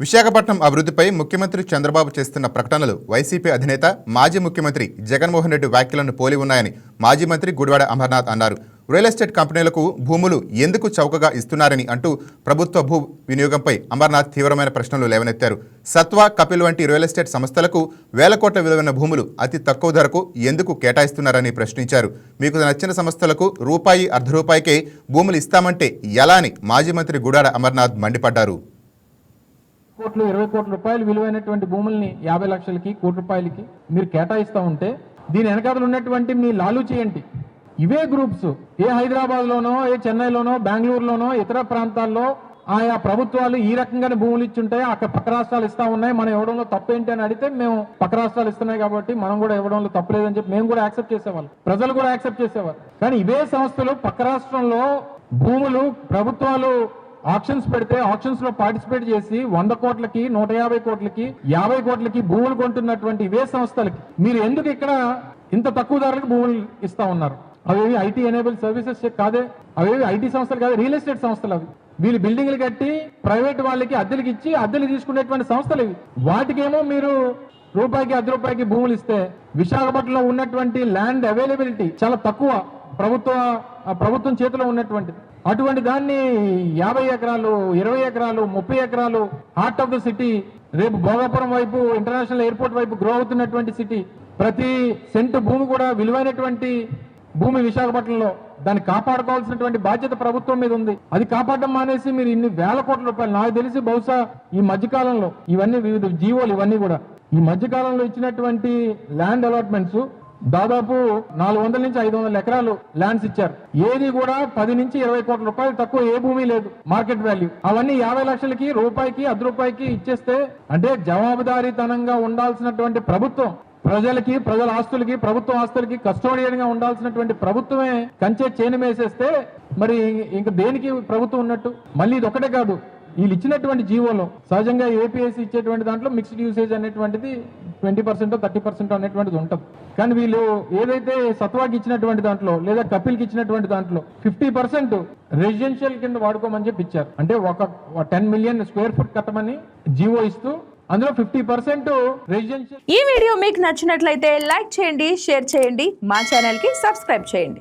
విశాఖపట్నం అభివృద్ధిపై ముఖ్యమంత్రి చంద్రబాబు చేస్తున్న ప్రకటనలు వైసీపీ అధినేత మాజీ ముఖ్యమంత్రి జగన్మోహన్ రెడ్డి వ్యాఖ్యలను పోలి ఉన్నాయని మాజీ మంత్రి గుడివాడ అమర్నాథ్ అన్నారు. రియల్ ఎస్టేట్ కంపెనీలకు భూములు ఎందుకు చౌకగా ఇస్తున్నారని అంటూ ప్రభుత్వ భూ వినియోగంపై అమర్నాథ్ తీవ్రమైన ప్రశ్నలు లేవనెత్తారు. సత్వా కపిల్ వంటి రియల్ ఎస్టేట్ సంస్థలకు వేల కోట్ల విలువైన భూములు అతి తక్కువ ధరకు ఎందుకు కేటాయిస్తున్నారని ప్రశ్నించారు. మీకు నచ్చిన సంస్థలకు రూపాయి అర్ధ రూపాయికే భూములు ఇస్తామంటే ఎలా అని మాజీ మంత్రి గుడాడ అమర్నాథ్ మండిపడ్డారు. కోట్లు ఇరవై కోట్ల రూపాయలు విలువైనటువంటి భూముల్ని యాభై లక్షలకి కోటి రూపాయలకి మీరు కేటాయిస్తూ ఉంటే దీని వెనకాతలు ఉన్నటువంటి మీ లాలూచి ఏంటి ఇవే గ్రూప్స్ ఏ హైదరాబాద్లోనో ఏ చెన్నైలోనో బెంగళూరులోనో ఇతర ప్రాంతాల్లో ఆయా ప్రభుత్వాలు ఈ రకంగానే భూములు ఇచ్చుంటాయి అక్కడ పక్క రాష్ట్రాలు ఇస్తా ఉన్నాయి మనం ఇవ్వడంలో తప్పేంటి అని అడిగితే మేము పక్క రాష్ట్రాలు ఇస్తున్నాయి కాబట్టి మనం కూడా ఇవ్వడంలో తప్పలేదని చెప్పి మేము కూడా యాక్సెప్ట్ చేసేవాళ్ళు. ప్రజలు కూడా యాక్సెప్ట్ చేసేవారు. కానీ ఇవే సంస్థలు పక్క రాష్ట్రంలో భూములు ప్రభుత్వాలు ఆప్షన్స్ పెడితే ఆప్షన్స్లో పార్టిసిపేట్ చేసి వంద కోట్లకి నూట యాభై కోట్లకి యాభై కోట్లకి భూములు కొంటున్నటువంటి ఇవే సంస్థలకి. మీరు ఎందుకు ఇక్కడ ఇంత తక్కువ ధరలకు భూములు ఇస్తా ఉన్నారు? అవేవి ఐటీ ఎనేబుల్ సర్వీసెస్ కాదే? అవేవి ఐటీ సంస్థలు కాదు? రియల్ ఎస్టేట్ సంస్థలు అవి. వీళ్ళు బిల్డింగ్లు కట్టి ప్రైవేట్ వాళ్ళకి అద్దెలకు ఇచ్చి అద్దెలు తీసుకునేటువంటి సంస్థలు ఇవి. వాటికేమో మీరు రూపాయికి అర్ధ రూపాయికి భూములు ఇస్తే విశాఖపట్నంలో ఉన్నటువంటి ల్యాండ్ అవైలబిలిటీ చాలా తక్కువ. ప్రభుత్వ ప్రభుత్వం చేతిలో ఉన్నటువంటిది. అటువంటి దాన్ని యాభై ఎకరాలు ఇరవై ఎకరాలు ముప్పై ఎకరాలు హార్ట్ ఆఫ్ ద సిటీ రేపు భోగాపురం వైపు ఇంటర్నేషనల్ ఎయిర్పోర్ట్ వైపు గ్రో అవుతున్నటువంటి సిటీ ప్రతి సెంటు భూమి కూడా విలువైనటువంటి భూమి విశాఖపట్నంలో దాన్ని కాపాడుకోవాల్సినటువంటి బాధ్యత ప్రభుత్వం మీద ఉంది. అది కాపాడడం మానేసి మీరు ఇన్ని వేల కోట్ల రూపాయలు నాకు తెలిసి బహుశా ఈ మధ్యకాలంలో ఇవన్నీ వివిధ జీవోలు ఇవన్నీ కూడా ఈ మధ్యకాలంలో ఇచ్చినటువంటి ల్యాండ్ అలాట్మెంట్స్ దాదాపు నాలుగు వందల నుంచి ఐదు వందల ఎకరాలు ల్యాండ్స్ ఇచ్చారు. ఏది కూడా పది నుంచి ఇరవై కోట్ల రూపాయలు తక్కువ ఏ భూమి లేదు మార్కెట్ వాల్యూ అవన్నీ యాభై లక్షలకి రూపాయికి అర్ధ రూపాయికి ఇచ్చేస్తే అంటే జవాబుదారీతనంగా ఉండాల్సినటువంటి ప్రభుత్వం ప్రజలకి ప్రజల ఆస్తులకి ప్రభుత్వ ఆస్తులకి కస్టోడియన్గా ఉండాల్సినటువంటి ప్రభుత్వమే కంచే చేను వేసేస్తే మరి ఇంక దేనికి ప్రభుత్వం ఉన్నట్టు? మళ్ళీ ఇది ఒకటే కాదు వీళ్ళు ఇచ్చినటువంటి జీవోలో సహజంగా ఏపీఎస్సీ ఇచ్చేటువంటి దాంట్లో మిక్స్డ్ యూసేజ్ అనేటువంటిది ట్వంటీ పర్సెంట్ థర్టీ పర్సెంట్ అనేటువంటిది ఉంటుంది కానీ వీళ్ళు ఏదైతే సత్వాకి ఇచ్చినటువంటి దాంట్లో లేదా కపిల్కి ఇచ్చినటువంటి దాంట్లో ఫిఫ్టీ పర్సెంట్ రెసిడెన్షియల్ కింద వాడుకోమని చెప్పి ఇచ్చారు. అంటే ఒక టెన్ మిలియన్ స్క్వేర్ ఫుట్ కట్టమని జీవో ఇస్తూ అందులో ఫిఫ్టీ పర్సెంట్ రెసిడెన్షియల్ ఈ వీడియో మీకు నచ్చినట్లయితే లైక్ చేయండి షేర్ చేయండి మా ఛానల్కి సబ్స్క్రైబ్ చేయండి.